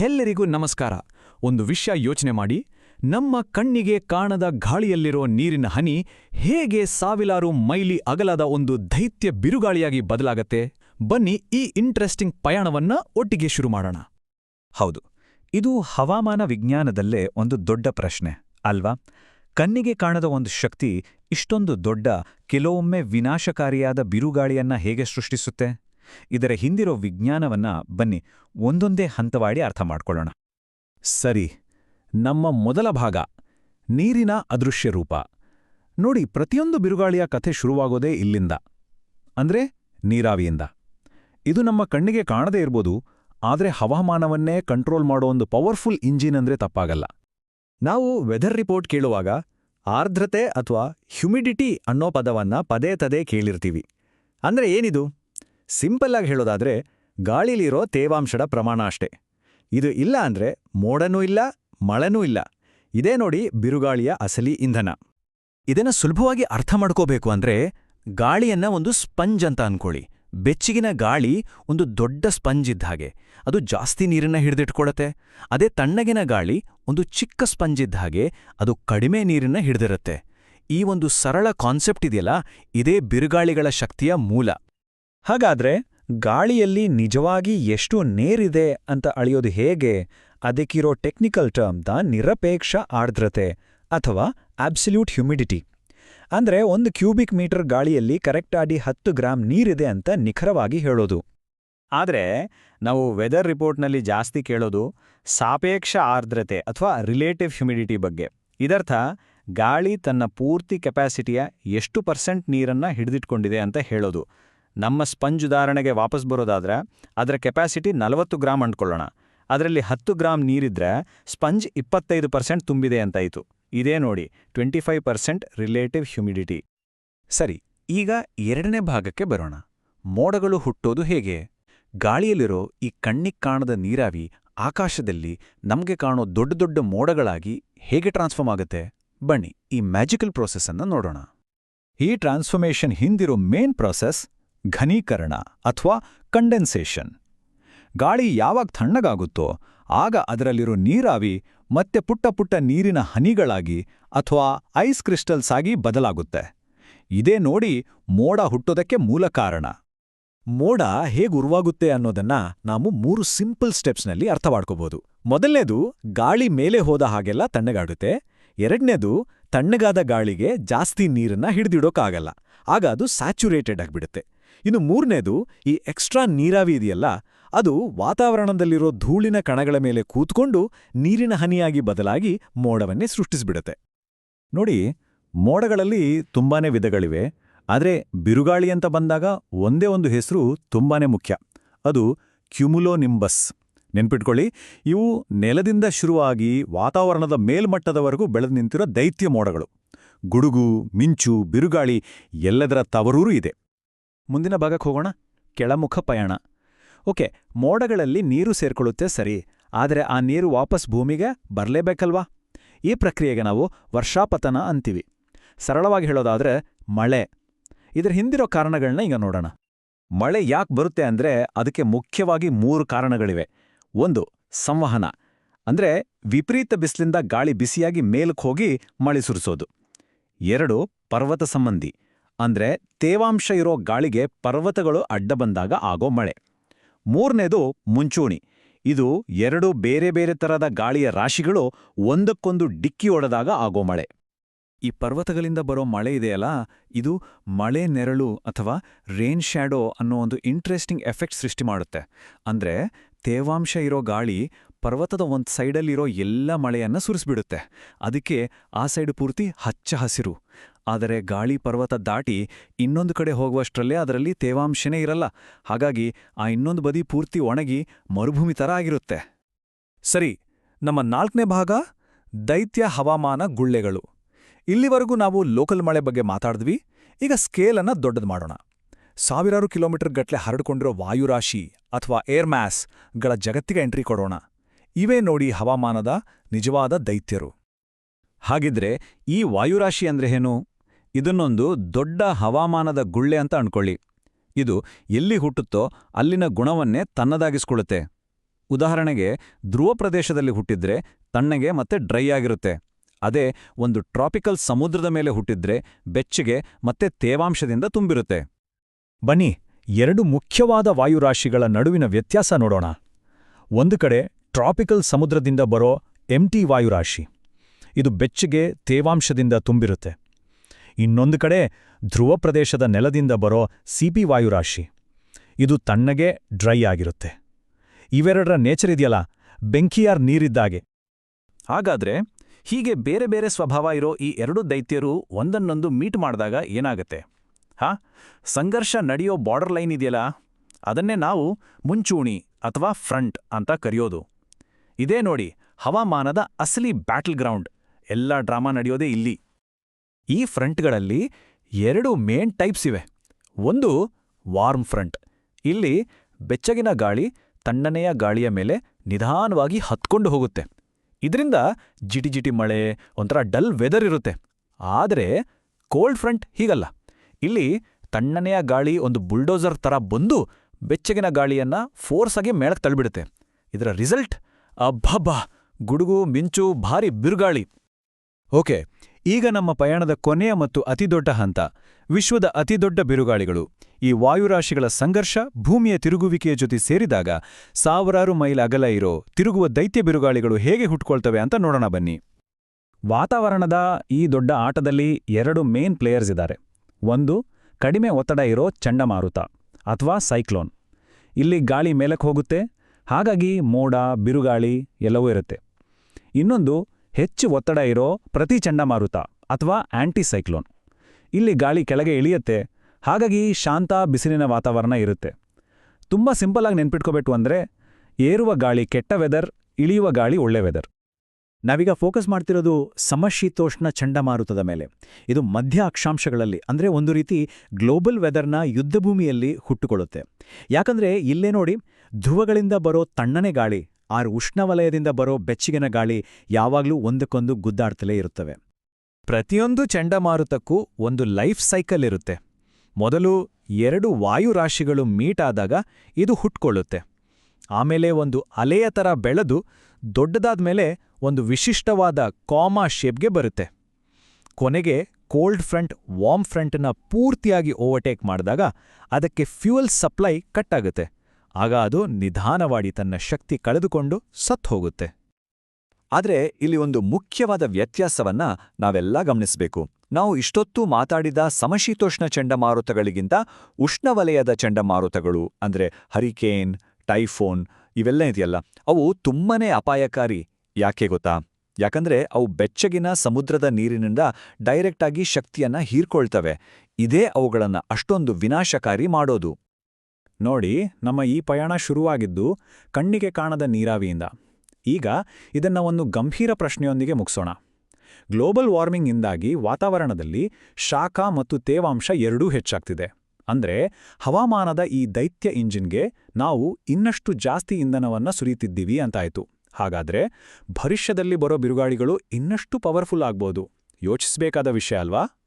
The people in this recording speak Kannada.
ಎಲ್ಲರಿಗೂ ನಮಸ್ಕಾರ. ಒಂದು ವಿಷಯ ಯೋಚನೆ ಮಾಡಿ. ನಮ್ಮ ಕಣ್ಣಿಗೆ ಕಾಣದ ಗಾಳಿಯಲ್ಲಿರೋ ನೀರಿನ ಹನಿ ಹೇಗೆ ಸಾವಿರಾರು ಮೈಲಿ ಅಗಲದ ಒಂದು ದೈತ್ಯ ಬಿರುಗಾಳಿಯಾಗಿ ಬದಲಾಗತ್ತೆ? ಬನ್ನಿ ಈ ಇಂಟ್ರೆಸ್ಟಿಂಗ್ ಪಯಣವನ್ನ ಒಟ್ಟಿಗೆ ಶುರು ಮಾಡೋಣ. ಹೌದು, ಇದು ಹವಾಮಾನ ವಿಜ್ಞಾನದಲ್ಲೇ ಒಂದು ದೊಡ್ಡ ಪ್ರಶ್ನೆ, ಅಲ್ವಾ? ಕಣ್ಣಿಗೆ ಕಾಣದ ಒಂದು ಶಕ್ತಿ ಇಷ್ಟೊಂದು ದೊಡ್ಡ, ಕೆಲವೊಮ್ಮೆ ವಿನಾಶಕಾರಿಯಾದ ಬಿರುಗಾಳಿಯನ್ನ ಹೇಗೆ ಸೃಷ್ಟಿಸುತ್ತೆ? ಇದರ ಹಿಂದಿರೋ ವಿಜ್ಞಾನವನ್ನ ಬನ್ನಿ, ಒಂದೊಂದೇ ಹಂತವಾಡಿ ಅರ್ಥ ಮಾಡ್ಕೊಳ್ಳೋಣ. ಸರಿ, ನಮ್ಮ ಮೊದಲ ಭಾಗ, ನೀರಿನ ಅದೃಶ್ಯ ರೂಪ. ನೋಡಿ, ಪ್ರತಿಯೊಂದು ಬಿರುಗಾಳಿಯ ಕಥೆ ಶುರುವಾಗೋದೇ ಇಲ್ಲಿಂದ, ಅಂದ್ರೆ ನೀರಾವಿಯಿಂದ. ಇದು ನಮ್ಮ ಕಣ್ಣಿಗೆ ಕಾಣದೇ ಇರ್ಬೋದು, ಆದರೆ ಹವಾಮಾನವನ್ನೇ ಕಂಟ್ರೋಲ್ ಮಾಡೋ ಒಂದು ಪವರ್ಫುಲ್ ಇಂಜಿನ್ ಅಂದ್ರೆ ತಪ್ಪಾಗಲ್ಲ. ನಾವು ವೆದರ್ ರಿಪೋರ್ಟ್ ಕೇಳುವಾಗ, ಆರ್ದ್ರತೆ ಅಥವಾ ಹ್ಯುಮಿಡಿಟಿ ಅನ್ನೋ ಪದವನ್ನ ಪದೇ ತದೇ ಕೇಳಿರ್ತೀವಿ. ಅಂದ್ರೆ ಏನಿದು? ಸಿಂಪಲ್ ಆಗಿ ಹೇಳೋದಾದ್ರೆ, ಗಾಳಿಲಿರೋ ತೇವಾಂಶದ ಪ್ರಮಾಣ ಅಷ್ಟೇ. ಇದು ಇಲ್ಲ ಅಂದ್ರೆ ಮೋಡನೂ ಇಲ್ಲ, ಮಳೆನೂ ಇಲ್ಲ. ಇದೇ ನೋಡಿ ಬಿರುಗಾಳಿಯ ಅಸಲಿ ಇಂಧನ. ಇದನ್ನ ಸುಲಭವಾಗಿ ಅರ್ಥ ಮಾಡ್ಕೋಬೇಕು ಅಂದ್ರೆ ಗಾಳಿಯನ್ನ ಒಂದು ಸ್ಪಂಜ್ ಅಂತ ಅನ್ಕೊಳ್ಳಿ. ಬೆಚ್ಚಿಗಿನ ಗಾಳಿ ಒಂದು ದೊಡ್ಡ ಸ್ಪಂಜ್ ಇದ್ದ ಹಾಗೆ. ಅದು ಜಾಸ್ತಿ ನೀರನ್ನ ಹಿಡಿದಿಟ್ಕೊಳತ್ತೆ. ಅದೇ ತಣ್ಣಗಿನ ಗಾಳಿ ಒಂದು ಚಿಕ್ಕ ಸ್ಪಂಜ್ ಇದ್ದ ಹಾಗೆ ಅದು ಕಡಿಮೆ ನೀರನ್ನ ಹಿಡಿದಿರುತ್ತೆ. ಈ ಒಂದು ಸರಳ ಕಾನ್ಸೆಪ್ಟ್ ಇದೆಯಲ್ಲ, ಇದೇ ಬಿರುಗಾಳಿಗಳ ಶಕ್ತಿಯ ಮೂಲ. ಹಾಗಾದ್ರೆ ಗಾಳಿಯಲ್ಲಿ ನಿಜವಾಗಿ ಎಷ್ಟು ನೇರಿದೆ ಅಂತ ಅಳೆಯೋದು ಹೇಗೆ? ಅದಕ್ಕಿರೋ ಟೆಕ್ನಿಕಲ್ ಟರ್ಮ್ ದ ನಿರಪೇಕ್ಷ ಆರ್ದ್ರತೆ ಅಥವಾ ಅಬ್ಸಲ್ಯೂಟ್ ಹ್ಯುಮಿಡಿಟಿ. ಅಂದ್ರೆ ಒಂದು ಕ್ಯೂಬಿಕ್ ಮೀಟರ್ ಗಾಳಿಯಲ್ಲಿ ಕರೆಕ್ಟಾಗಿ ಹತ್ತು ಗ್ರಾಂ ನೀರಿದೆ ಅಂತ ನಿಖರವಾಗಿ ಹೇಳೋದು. ಆದರೆ ನಾವು ವೆದರ್ ರಿಪೋರ್ಟ್ನಲ್ಲಿ ಜಾಸ್ತಿ ಕೇಳೋದು ಸಾಪೇಕ್ಷ ಆರ್ದ್ರತೆ ಅಥವಾ ರಿಲೇಟಿವ್ ಹ್ಯುಮಿಡಿಟಿ ಬಗ್ಗೆ. ಇದರ್ಥ ಗಾಳಿ ತನ್ನ ಪೂರ್ತಿ ಕೆಪಾಸಿಟಿಯ ಎಷ್ಟು ಪರ್ಸೆಂಟ್ ನೀರನ್ನ ಹಿಡಿದಿಟ್ಕೊಂಡಿದೆ ಅಂತ ಹೇಳೋದು. ನಮ್ಮ ಸ್ಪಂಜ್ ಉದಾಹರಣೆಗೆ ವಾಪಸ್ ಬರೋದಾದ್ರೆ ಅದರ ಕೆಪಾಸಿಟಿ ನಲವತ್ತು ಗ್ರಾಮ್ ಅಂದ್ಕೊಳ್ಳೋಣ ಅದರಲ್ಲಿ ಹತ್ತು ಗ್ರಾಮ್ ನೀರಿದ್ರೆ ಸ್ಪಂಜ್ ಇಪ್ಪತ್ತೈದು ಪರ್ಸೆಂಟ್ ತುಂಬಿದೆ ಅಂತಾಯಿತು ಇದೇ ನೋಡಿ, twenty five percent relative humidity. ಸರಿ, ಈಗ ಎರಡನೇ ಭಾಗಕ್ಕೆ ಬರೋಣ. ಮೋಡಗಳು ಹುಟ್ಟೋದು ಹೇಗೆ? ಗಾಳಿಯಲ್ಲಿರೋ ಈ ಕಣ್ಣಿಗೆ ಕಾಣದ ನೀರಾವಿ ಆಕಾಶದಲ್ಲಿ ನಮಗೆ ಕಾಣೋ ದೊಡ್ಡ ದೊಡ್ಡ ಮೋಡಗಳಾಗಿ ಹೇಗೆ ಟ್ರಾನ್ಸ್ಫಾರ್ಮ್ ಆಗುತ್ತೆ? ಬನ್ನಿ, ಈ ಮ್ಯಾಜಿಕಲ್ ಪ್ರೋಸೆಸ್ ಅನ್ನ ನೋಡೋಣ. ಈ ಟ್ರಾನ್ಸ್ಫಾರ್ಮೇಷನ್ ಹಿಂದಿರೋ ಮೇನ್ ಪ್ರಾಸೆಸ್ ಘನೀಕರಣ ಅಥವಾ ಕಂಡೆನ್ಸೇಷನ್ ಗಾಳಿ ಯಾವಾಗ ತಣ್ಣಗಾಗುತ್ತೋ ಆಗ ಅದರಲ್ಲಿರೋ ನೀರಾವಿ ಮತ್ತೆ ಪುಟ್ಟ ಪುಟ್ಟ ನೀರಿನ ಹನಿಗಳಾಗಿ ಅಥವಾ ಐಸ್ ಕ್ರಿಸ್ಟಲ್ಸ್ ಆಗಿ ಬದಲಾಗುತ್ತೆ. ಇದೇ ನೋಡಿ ಮೋಡ ಹುಟ್ಟೋದಕ್ಕೆ ಮೂಲ ಕಾರಣ. ಮೋಡ ಹೇಗೆ ಉರುವಾಗುತ್ತೆ ಅನ್ನೋದನ್ನ ನಾವು ಮೂರು ಸಿಂಪಲ್ ಸ್ಟೆಪ್ಸ್ನಲ್ಲಿ ಅರ್ಥ ಮಾಡ್ಕೋಬಹುದು ಮೊದಲನೇದು, ಗಾಳಿ ಮೇಲೆ ಹೋದ ಹಾಗೆಲ್ಲ ತಣ್ಣಗಾಡುತ್ತೆ ಎರಡನೇದು, ತಣ್ಣಗಾದ ಗಾಳಿಗೆ ಜಾಸ್ತಿ ನೀರನ್ನ ಹಿಡಿದಿಡೋಕ್ಕಾಗಲ್ಲ. ಆಗ ಅದು ಸ್ಯಾಚುರೇಟೆಡ್ ಆಗಿಬಿಡುತ್ತೆ. ಇನ್ನು ಮೂರನೇದು ಈ ಎಕ್ಸ್ಟ್ರಾ ನೀರಾವಿ ಇದೆಯಲ್ಲ, ಅದು ವಾತಾವರಣದಲ್ಲಿರೋ ಧೂಳಿನ ಕಣಗಳ ಮೇಲೆ ಕೂತ್ಕೊಂಡು ನೀರಿನ ಹನಿಯಾಗಿ ಬದಲಾಗಿ ಮೋಡವನ್ನೇ ಸೃಷ್ಟಿಸಿಬಿಡುತ್ತೆ. ನೋಡಿ, ಮೋಡಗಳಲ್ಲಿ ತುಂಬಾನೇ ವಿಧಗಳಿವೆ, ಆದರೆ ಬಿರುಗಾಳಿ ಅಂತ ಬಂದಾಗ ಒಂದೇ ಒಂದು ಹೆಸರು ತುಂಬಾನೇ ಮುಖ್ಯ, ಅದು ಕ್ಯುಮುಲೋನಿಂಬಸ್. ನೆನ್ಪಿಟ್ಕೊಳ್ಳಿ, ಇವು ನೆಲದಿಂದ ಶುರುವಾಗಿ ವಾತಾವರಣದ ಮೇಲ್ಮಟ್ಟದವರೆಗೂ ಬೆಳೆದು ನಿಂತಿರೋ ದೈತ್ಯ ಮೋಡಗಳು. ಗುಡುಗು, ಮಿಂಚು, ಬಿರುಗಾಳಿ ಎಲ್ಲದರ ತವರೂರು ಇದೆ. ಮುಂದಿನ ಭಾಗಕ್ಕೆ ಹೋಗೋಣ. ಕೆಳಮುಖ ಪಯಣ. ಓಕೆ, ಮೋಡಗಳಲ್ಲಿ ನೀರು ಸೇರ್ಕೊಳ್ಳುತ್ತೆ ಸರಿ, ಆದರೆ ಆ ನೀರು ವಾಪಸ್ ಭೂಮಿಗೆ ಬರಲೇಬೇಕಲ್ವಾ? ಈ ಪ್ರಕ್ರಿಯೆಗೆ ನಾವು ವರ್ಷಾಪತನ ಅಂತೀವಿ. ಸರಳವಾಗಿ ಹೇಳೋದಾದ್ರೆ ಮಳೆ. ಇದರ ಹಿಂದಿರೋ ಕಾರಣಗಳನ್ನ ಈಗ ನೋಡೋಣ. ಮಳೆ ಯಾಕೆ ಬರುತ್ತೆ ಅಂದ್ರೆ ಅದಕ್ಕೆ ಮುಖ್ಯವಾಗಿ ಮೂರು ಕಾರಣಗಳಿವೆ. ಒಂದು, ಸಂವಹನ. ಅಂದ್ರೆ ವಿಪರೀತ ಬಿಸಿಲಿಂದ ಗಾಳಿ ಬಿಸಿಯಾಗಿ ಮೇಲಕ್ಕೆ ಹೋಗಿ ಮಳೆ ಸುರಿಸೋದು. ಎರಡು, ಪರ್ವತ ಸಂಬಂಧಿ. ಅಂದ್ರೆ ತೇವಾಂಶ ಇರೋ ಗಾಳಿಗೆ ಪರ್ವತಗಳು ಅಡ್ಡ ಬಂದಾಗ ಆಗೋ ಮಳೆ. ಮೂರನೇದು ಮುಂಚೂಣಿ. ಇದು ಎರಡು ಬೇರೆ ಬೇರೆ ತರದ ಗಾಳಿಯ ರಾಶಿಗಳು ಒಂದಕ್ಕೊಂದು ಡಿಕ್ಕಿ ಒಡೆದಾಗ ಆಗೋ ಮಳೆ. ಈ ಪರ್ವತಗಳಿಂದ ಬರೋ ಮಳೆ ಇದೆಯಲ್ಲ, ಇದು ಮಳೆ ನೆರಳು ಅಥವಾ ರೇನ್ ಶ್ಯಾಡೋ ಅನ್ನೋ ಒಂದು ಇಂಟ್ರೆಸ್ಟಿಂಗ್ ಎಫೆಕ್ಟ್ ಸೃಷ್ಟಿ ಮಾಡುತ್ತೆ. ಅಂದ್ರೆ ತೇವಾಂಶ ಇರೋ ಗಾಳಿ ಪರ್ವತದ ಒಂದ್ ಸೈಡಲ್ಲಿರೋ ಎಲ್ಲ ಮಳೆಯನ್ನ ಸುರಿಸ್ಬಿಡುತ್ತೆ. ಅದಕ್ಕೆ ಆ ಸೈಡ್ ಪೂರ್ತಿ ಹಚ್ಚ ಹಸಿರು. ಆದರೆ ಗಾಳಿ ಪರ್ವತ ದಾಟಿ ಇನ್ನೊಂದು ಕಡೆ ಹೋಗುವಷ್ಟರಲ್ಲೇ ಅದರಲ್ಲಿ ತೇವಾಂಶನೇ ಇರಲ್ಲ. ಹಾಗಾಗಿ ಆ ಇನ್ನೊಂದು ಬದಿ ಪೂರ್ತಿ ಒಣಗಿ ಮರುಭೂಮಿ ಥರ ಆಗಿರುತ್ತೆ. ಸರಿ, ನಮ್ಮ ನಾಲ್ಕನೇ ಭಾಗ, ದೈತ್ಯ ಹವಾಮಾನ ಗುಳ್ಳೆಗಳು. ಇಲ್ಲಿವರೆಗೂ ನಾವು ಲೋಕಲ್ ಮಳೆ ಬಗ್ಗೆ ಮಾತಾಡಿದ್ವಿ, ಈಗ ಸ್ಕೇಲನ್ನು ದೊಡ್ಡದು ಮಾಡೋಣ. ಸಾವಿರಾರು ಕಿಲೋಮೀಟರ್ ಗಟ್ಲೆ ಹರಡಿಕೊಂಡಿರೋ ವಾಯುರಾಶಿ ಅಥವಾ ಏರ್ಗಳ ಜಗತ್ತಿಗೆ ಎಂಟ್ರಿ ಕೊಡೋಣ. ಇವೇ ನೋಡಿ ಹವಾಮಾನದ ನಿಜವಾದ ದೈತ್ಯರು. ಹಾಗಿದ್ರೆ ಈ ವಾಯುರಾಶಿ ಅಂದ್ರೆ ಏನು? ಇದನ್ನೊಂದು ದೊಡ್ಡ ಹವಾಮಾನದ ಗುಳ್ಳೆ ಅಂತ ಅನ್ಕೊಳ್ಳಿ. ಇದು ಎಲ್ಲಿ ಹುಟ್ಟುತ್ತೋ ಅಲ್ಲಿನ ಗುಣವನ್ನೇ ತನ್ನದಾಗಿಸ್ಕೊಳ್ಳುತ್ತೆ. ಉದಾಹರಣೆಗೆ, ಧ್ರುವ ಪ್ರದೇಶದಲ್ಲಿ ಹುಟ್ಟಿದ್ರೆ ತಣ್ಣಗೆ ಮತ್ತೆ ಡ್ರೈ ಆಗಿರುತ್ತೆ. ಅದೇ ಒಂದು ಟ್ರಾಪಿಕಲ್ ಸಮುದ್ರದ ಮೇಲೆ ಹುಟ್ಟಿದ್ರೆ ಬೆಚ್ಚಗೆ ಮತ್ತೆ ತೇವಾಂಶದಿಂದ ತುಂಬಿರುತ್ತೆ. ಬನ್ನಿ, ಎರಡು ಮುಖ್ಯವಾದ ವಾಯುರಾಶಿಗಳ ನಡುವಿನ ವ್ಯತ್ಯಾಸ ನೋಡೋಣ. ಒಂದು ಕಡೆ ಟ್ರಾಪಿಕಲ್ ಸಮುದ್ರದಿಂದ ಬರೋ ಎಂಟಿ ವಾಯುರಾಶಿ. ಇದು ಬೆಚ್ಚಗೆ, ತೇವಾಂಶದಿಂದ ತುಂಬಿರುತ್ತೆ. ಇನ್ನೊಂದು ಕಡೆ ಧ್ರುವ ಪ್ರದೇಶದ ನೆಲದಿಂದ ಬರೋ ಸಿಪಿ ವಾಯುರಾಶಿ. ಇದು ತಣ್ಣಗೆ ಡ್ರೈ ಆಗಿರುತ್ತೆ. ಇವೆರಡರ ನೇಚರ್ ಇದೆಯಲ್ಲ, ಬೆಂಕಿಯಾರ್ ನೀರಿದ್ದಾಗೆ. ಹಾಗಾದ್ರೆ ಹೀಗೆ ಬೇರೆ ಬೇರೆ ಸ್ವಭಾವ ಇರೋ ಈ ಎರಡು ದೈತ್ಯರು ಒಂದನ್ನೊಂದು ಮೀಟ್ ಮಾಡಿದಾಗ ಏನಾಗತ್ತೆ? ಹಾ, ಸಂಘರ್ಷ ನಡೆಯೋ ಬಾರ್ಡರ್ ಲೈನ್ ಇದೆಯಲ್ಲ, ಅದನ್ನೇ ನಾವು ಮುಂಚೂಣಿ ಅಥವಾ ಫ್ರಂಟ್ ಅಂತ ಕರೆಯೋದು. ಇದೇ ನೋಡಿ, ಹವಾಮಾನದ ಅಸಲಿ ಬ್ಯಾಟಲ್ ಗ್ರೌಂಡ್ ಎಲ್ಲ ಡ್ರಾಮಾ ನಡೆಯೋದೇ ಇಲ್ಲಿ. ಈ ಫ್ರಂಟ್ಗಳಲ್ಲಿ ಎರಡು ಮೇನ್ ಟೈಪ್ಸ್ ಇವೆ. ಒಂದು ವಾರ್ಮ್ ಫ್ರಂಟ್ ಇಲ್ಲಿ ಬೆಚ್ಚಗಿನ ಗಾಳಿ ತಣ್ಣನೆಯ ಗಾಳಿಯ ಮೇಲೆ ನಿಧಾನವಾಗಿ ಹತ್ಕೊಂಡು ಹೋಗುತ್ತೆ. ಇದರಿಂದ ಜಿಟಿಜಿಟಿ ಮಳೆ, ಒಂಥರ ಡಲ್ ವೆದರ್ ಇರುತ್ತೆ. ಆದರೆ ಕೋಲ್ಡ್ ಫ್ರಂಟ್ ಹೀಗಲ್ಲ. ಇಲ್ಲಿ ತಣ್ಣನೆಯ ಗಾಳಿ ಒಂದು ಬುಲ್ಡೋಸರ್ ಥರ ಬಂದು ಬೆಚ್ಚಗಿನ ಗಾಳಿಯನ್ನ ಫೋರ್ಸಾಗಿ ಮೇಳಕ್ಕೆ ತಳ್ಳಿಬಿಡುತ್ತೆ ಇದರ ರಿಸಲ್ಟ್ ಅಬ್ಬಬ್ಬಾ, ಗುಡುಗು, ಮಿಂಚು, ಭಾರಿ ಬಿರುಗಾಳಿ. ಓಕೆ, ಈಗ ನಮ್ಮ ಪಯಣದ ಕೊನೆಯ ಮತ್ತು ಅತಿದೊಡ್ಡ ಹಂತ, ವಿಶ್ವದ ಅತಿದೊಡ್ಡ ಬಿರುಗಾಳಿಗಳು. ಈ ವಾಯುರಾಶಿಗಳ ಸಂಘರ್ಷ, ಭೂಮಿಯ ತಿರುಗುವಿಕೆಯ ಜೊತೆ ಸೇರಿದಾಗ ಸಾವಿರಾರು ಮೈಲ್ ಅಗಲ ಇರೋ, ತಿರುಗುವ ದೈತ್ಯ ಬಿರುಗಾಳಿಗಳು ಹೇಗೆ ಹುಟ್ಕೊಳ್ತವೆ ಅಂತ ನೋಡೋಣ ಬನ್ನಿ. ವಾತಾವರಣದ ಈ ದೊಡ್ಡ ಆಟದಲ್ಲಿ ಎರಡು ಮೇನ್ ಪ್ಲೇಯರ್ಸ್ ಇದ್ದಾರೆ. ಒಂದು, ಕಡಿಮೆ ಒತ್ತಡ ಇರೋ ಚಂಡಮಾರುತ, ಅಥವಾ ಸೈಕ್ಲೋನ್. ಇಲ್ಲಿ ಗಾಳಿ ಮೇಲಕ್ಕೆ ಹೋಗುತ್ತೆ ಹಾಗಾಗಿ ಮೋಡ, ಬಿರುಗಾಳಿ ಎಲ್ಲವೂ ಇರುತ್ತೆ. ಇನ್ನೊಂದು ಹೆಚ್ಚು ಒತ್ತಡ ಇರೋ ಪ್ರತಿ ಚಂಡಮಾರುತ ಅಥವಾ ಆ್ಯಂಟಿಸೈಕ್ಲೋನ್ ಇಲ್ಲಿ ಗಾಳಿ ಕೆಳಗೆ ಇಳಿಯುತ್ತೆ, ಹಾಗಾಗಿ ಶಾಂತ ಬಿಸಿಲಿನ ವಾತಾವರಣ ಇರುತ್ತೆ. ತುಂಬ ಸಿಂಪಲ್ ಆಗಿ ನೆನ್ಪಿಟ್ಕೋಬೇಕು ಅಂದ್ರೆ, ಏರುವ ಗಾಳಿ ಕೆಟ್ಟ ವೆದರ್, ಇಳಿಯುವ ಗಾಳಿ ಒಳ್ಳೆ ವೆದರ್. ನಾವೀಗ ಫೋಕಸ್ ಮಾಡ್ತಿರೋದು ಸಮಶೀತೋಷ್ಣ ಚಂಡಮಾರುತದ ಮೇಲೆ. ಇದು ಮಧ್ಯ ಅಕ್ಷಾಂಶಗಳಲ್ಲಿ, ಅಂದ್ರೆ ಒಂದು ರೀತಿ ಗ್ಲೋಬಲ್ ವೆದರ್ನ ಯುದ್ಧಭೂಮಿಯಲ್ಲಿ ಹುಟ್ಟುಕೊಳ್ಳುತ್ತೆ. ಯಾಕಂದ್ರೆ ಇಲ್ಲೇ ನೋಡಿ ಧ್ರುವಗಳಿಂದ ಬರೋ ತಣ್ಣನೆ ಗಾಳಿ, ಆರ್ ಉಷ್ಣವಲಯದಿಂದ ಬರೋ ಬೆಚ್ಚಗಿನ ಗಾಳಿ ಯಾವಾಗ್ಲೂ ಒಂದಕ್ಕೊಂದು ಗುದ್ದಾಡ್ತಲೇ ಇರುತ್ತವೆ. ಪ್ರತಿಯೊಂದು ಚಂಡಮಾರುತಕ್ಕೂ ಒಂದು ಲೈಫ್ ಸೈಕಲ್ ಇರುತ್ತೆ. ಮೊದಲು ಎರಡು ವಾಯುರಾಶಿಗಳು ಮೀಟ್ ಆದಾಗ ಇದು ಹುಟ್ಕೊಳ್ಳುತ್ತೆ. ಆಮೇಲೆ ಒಂದು ಅಲೆಯ ಥರ ಬೆಳೆದು ದೊಡ್ಡದಾದ್ಮೇಲೆ ಒಂದು ವಿಶಿಷ್ಟವಾದ ಕಾಮಾ ಶೇಪ್ಗೆ ಬರುತ್ತೆ. ಕೊನೆಗೆ ಕೋಲ್ಡ್ ಫ್ರಂಟ್, ವಾರ್ಮ್ ಫ್ರಂಟ್ನ ಪೂರ್ತಿಯಾಗಿ ಓವರ್ಟೇಕ್ ಮಾಡಿದಾಗ ಅದಕ್ಕೆ ಫ್ಯೂಯಲ್ ಸಪ್ಲೈ ಕಟ್ ಆಗುತ್ತೆ. ಆಗ ಅದು ನಿಧಾನವಾಗಿ ತನ್ನ ಶಕ್ತಿ ಕಳೆದುಕೊಂಡು ಸತ್ ಹೋಗುತ್ತೆ. ಆದ್ರೆ ಇಲ್ಲಿ ಒಂದು ಮುಖ್ಯವಾದ ವ್ಯತ್ಯಾಸವನ್ನ ನಾವೆಲ್ಲ ಗಮನಿಸಬೇಕು. ನಾವು ಇಷ್ಟೊತ್ತು ಮಾತಾಡಿದ ಸಮಶೀತೋಷ್ಣ ಚಂಡಮಾರುತಗಳಿಗಿಂತ ಉಷ್ಣವಲಯದ ಚಂಡಮಾರುತಗಳು, ಅಂದ್ರೆ ಹರಿಕೇನ್, ಟೈಫೋನ್ ಇವೆಲ್ಲ ಇದೆಯಲ್ಲ, ಅವು ತುಂಬನೇ ಅಪಾಯಕಾರಿ. ಯಾಕೆ ಗೊತ್ತಾ? ಯಾಕಂದ್ರೆ ಅವು ಬೆಚ್ಚಗಿನ ಸಮುದ್ರದ ನೀರಿನಿಂದ ಡೈರೆಕ್ಟಾಗಿ ಶಕ್ತಿಯನ್ನ ಹೀರ್ಕೊಳ್ತವೆ. ಇದೇ ಅವುಗಳನ್ನ ಅಷ್ಟೊಂದು ವಿನಾಶಕಾರಿ ಮಾಡೋದು. ನೋಡಿ, ನಮ್ಮ ಈ ಪಯಣ ಶುರುವಾಗಿದ್ದು ಕಣ್ಣಿಗೆ ಕಾಣದ ನೀರಾವಿಯಿಂದ. ಈಗ ಇದನ್ನ ಒಂದು ಗಂಭೀರ ಪ್ರಶ್ನೆಯೊಂದಿಗೆ ಮುಗಿಸೋಣ. ಗ್ಲೋಬಲ್ ವಾರ್ಮಿಂಗ್ನಿಂದಾಗಿ ವಾತಾವರಣದಲ್ಲಿ ಶಾಖ ಮತ್ತು ತೇವಾಂಶ ಎರಡೂ ಹೆಚ್ಚಾಗ್ತಿದೆ. ಅಂದ್ರೆ ಹವಾಮಾನದ ಈ ದೈತ್ಯ ಇಂಜಿನ್ಗೆ ನಾವು ಇನ್ನಷ್ಟು ಜಾಸ್ತಿ ಇಂಧನವನ್ನ ಸುರಿಯುತ್ತಿದ್ದೀವಿ ಅಂತಾಯಿತು. ಹಾಗಾದ್ರೆ ಭವಿಷ್ಯದಲ್ಲಿ ಬರೋ ಬಿರುಗಾಳಿಗಳು ಇನ್ನಷ್ಟು ಪವರ್ಫುಲ್ ಆಗ್ಬೋದು. ಯೋಚಿಸಬೇಕಾದ ವಿಷಯ ಅಲ್ವಾ?